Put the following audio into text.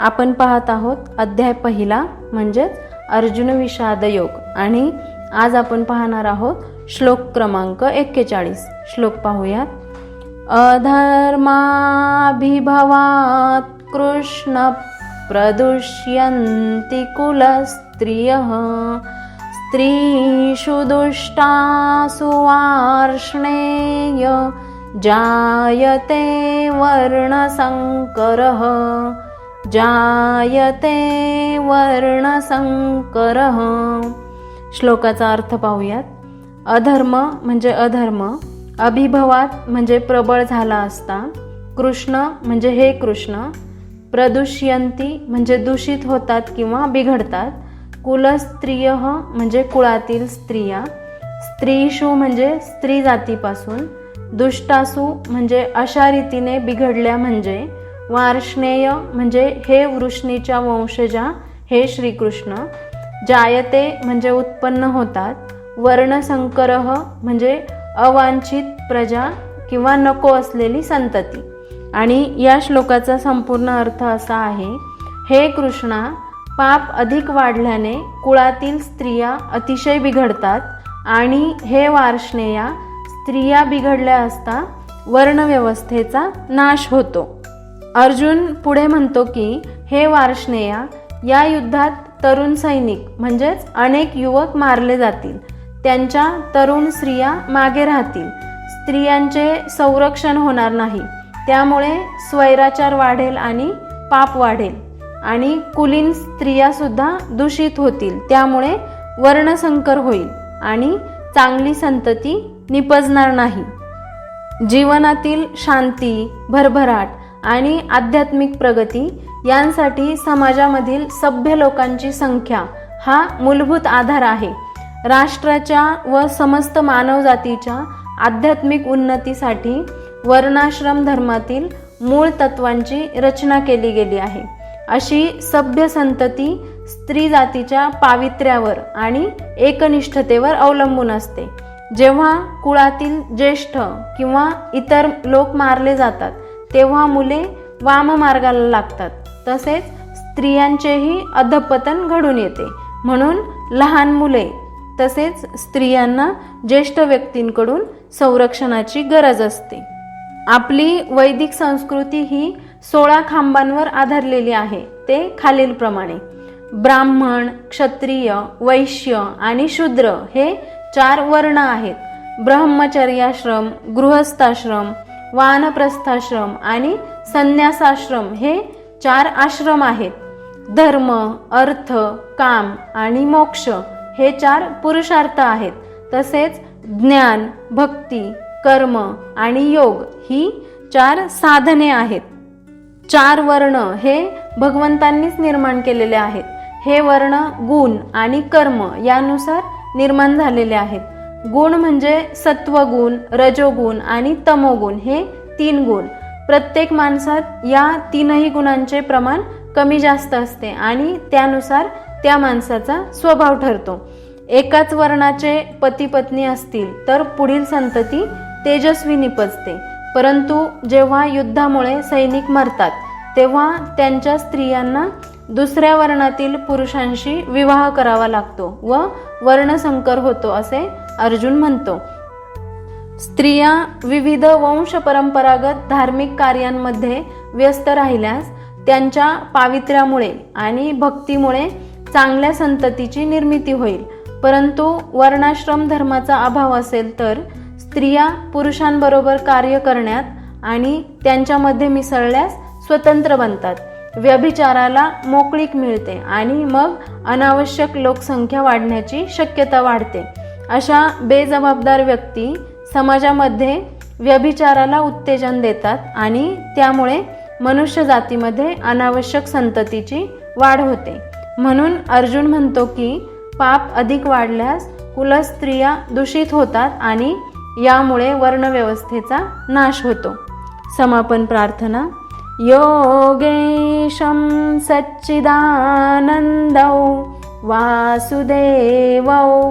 आपण पाहत आहोत अध्याय पहिला म्हणजेच अर्जुन विषाद योग. आणि आज आपण पाहणार आहोत श्लोक क्रमांक एक्केचाळीस. श्लोक पाहूयात. अधर्माभिभवात् कृष्ण प्रदुष्यन्ति कुलस्त्रियः। स्त्रीषु दुष्टासु वार्ष्णेय जायते वर्णसङ्करः। जायते वर्णसंकरः. श्लोकाचा अर्थ पाहूयात. अधर्म म्हणजे अधर्म अभिभवात म्हणजे प्रबळ झाला असता कृष्ण म्हणजे हे कृष्ण प्रदुष्यंती म्हणजे दूषित होतात किंवा बिघडतात कुलस्त्रिय म्हणजे कुळातील स्त्रिया स्त्रीशू म्हणजे स्त्री जातीपासून दुष्टासू म्हणजे अशा रीतीने बिघडल्या म्हणजे वार्ष्णेय म्हणजे हे वृष्णीच्या वंशजा हे श्रीकृष्ण जायते म्हणजे उत्पन्न होतात वर्णसंकरह म्हणजे अवांछित प्रजा किंवा नको असलेली संतती. आणि या श्लोकाचा संपूर्ण अर्थ असा आहे हे कृष्णा पाप अधिक वाढल्याने कुळातील स्त्रिया अतिशय बिघडतात आणि हे वार्ष्णेया स्त्रिया बिघडल्या असता वर्णव्यवस्थेचा नाश होतो. अर्जुन पुढे म्हणतो की हे वार्ष्णेया या युद्धात तरुण सैनिक म्हणजेच अनेक युवक मारले जातील. त्यांच्या तरुण स्त्रिया मागे राहतील. स्त्रियांचे संरक्षण होणार नाही. त्यामुळे स्वैराचार वाढेल आणि पाप वाढेल. आणि कुलीन स्त्रियासुद्धा दूषित होतील. त्यामुळे वर्णसंकर होईल आणि चांगली संतती निपजणार नाही. जीवनातील शांती भरभराट आणि आध्यात्मिक प्रगती यांसाठी समाजामधील सभ्य लोकांची संख्या हा मूलभूत आधार आहे. राष्ट्राच्या व समस्त मानवजातीच्या आध्यात्मिक उन्नतीसाठी वर्णाश्रम धर्मातील मूळ तत्वांची रचना केली गेली आहे. अशी सभ्य संतती स्त्री जातीच्या पावित्र्यावर आणि एकनिष्ठतेवर अवलंबून असते. जेव्हा कुळातील ज्येष्ठ किंवा इतर लोक मारले जातात तेव्हा मुले वाममार्गाला लागतात. तसेच स्त्रियांचेही अधपतन घडून येते. म्हणून लहान मुले तसेच स्त्रियांना ज्येष्ठ व्यक्तींकडून संरक्षणाची गरज असते. आपली वैदिक संस्कृती ही सोळा खांबांवर आधारलेली आहे ते खालीलप्रमाणे. ब्राह्मण क्षत्रिय वैश्य आणि शूद्र हे चार वर्ण आहेत. ब्रह्मचर्याश्रम गृहस्थाश्रम वानप्रस्थाश्रम आणि संन्यासाश्रम हे चार आश्रम आहेत. धर्म अर्थ काम आणि मोक्ष हे चार पुरुषार्थ आहेत. तसेच ज्ञान भक्ती कर्म आणि योग ही चार साधने आहेत. चार वर्ण हे भगवंतांनीच निर्माण केलेले आहेत. हे वर्ण गुण आणि कर्म यानुसार निर्माण झालेले आहेत. गुण म्हणजे सत्वगुण रजोगुण आणि तमोगुण हे तीन गुण. प्रत्येक माणसात या तीनही गुणांचे प्रमाण कमी जास्त असते आणि त्यानुसार त्या माणसाचा स्वभाव ठरतो. एकाच वर्णाचे पती पत्नी असतील तर पुढील संतती तेजस्वी निपजते. परंतु जेव्हा युद्धामुळे सैनिक मरतात तेव्हा त्यांच्या स्त्रियांना दुसऱ्या वर्णातील पुरुषांशी विवाह करावा लागतो व वर्णसंकर होतो असे अर्जुन म्हणतो स्त्रिया विविध वंश परंपरागत धार्मिक कार्यांमध्ये व्यस्त राहिल्यास त्यांच्या पावित्र्यामुळे आणि भक्तीमुळे चांगल्या संततीची निर्मिती होईल. परंतु वर्णाश्रम धर्माचा अभाव असेल तर स्त्रिया पुरुषांबरोबर कार्य करण्यात आणि त्यांच्यामध्ये मिसळल्यास स्वतंत्र बनतात. व्यभिचाराला मोकळीक मिळते आणि मग अनावश्यक लोकसंख्या वाढण्याची शक्यता वाढते. अशा बेजबाबदार व्यक्ती समाजामध्ये व्यभिचाराला उत्तेजन देतात आणि त्यामुळे मनुष्य जातीमध्ये अनावश्यक संततीची वाढ होते. म्हणून अर्जुन म्हणतो की पाप अधिक वाढल्यास कुलस्त्रिया दूषित होतात आणि यामुळे वर्णव्यवस्थेचा नाश होतो. समापन प्रार्थना. योगेशं सच्चिदानन्दौ वासुदेवौ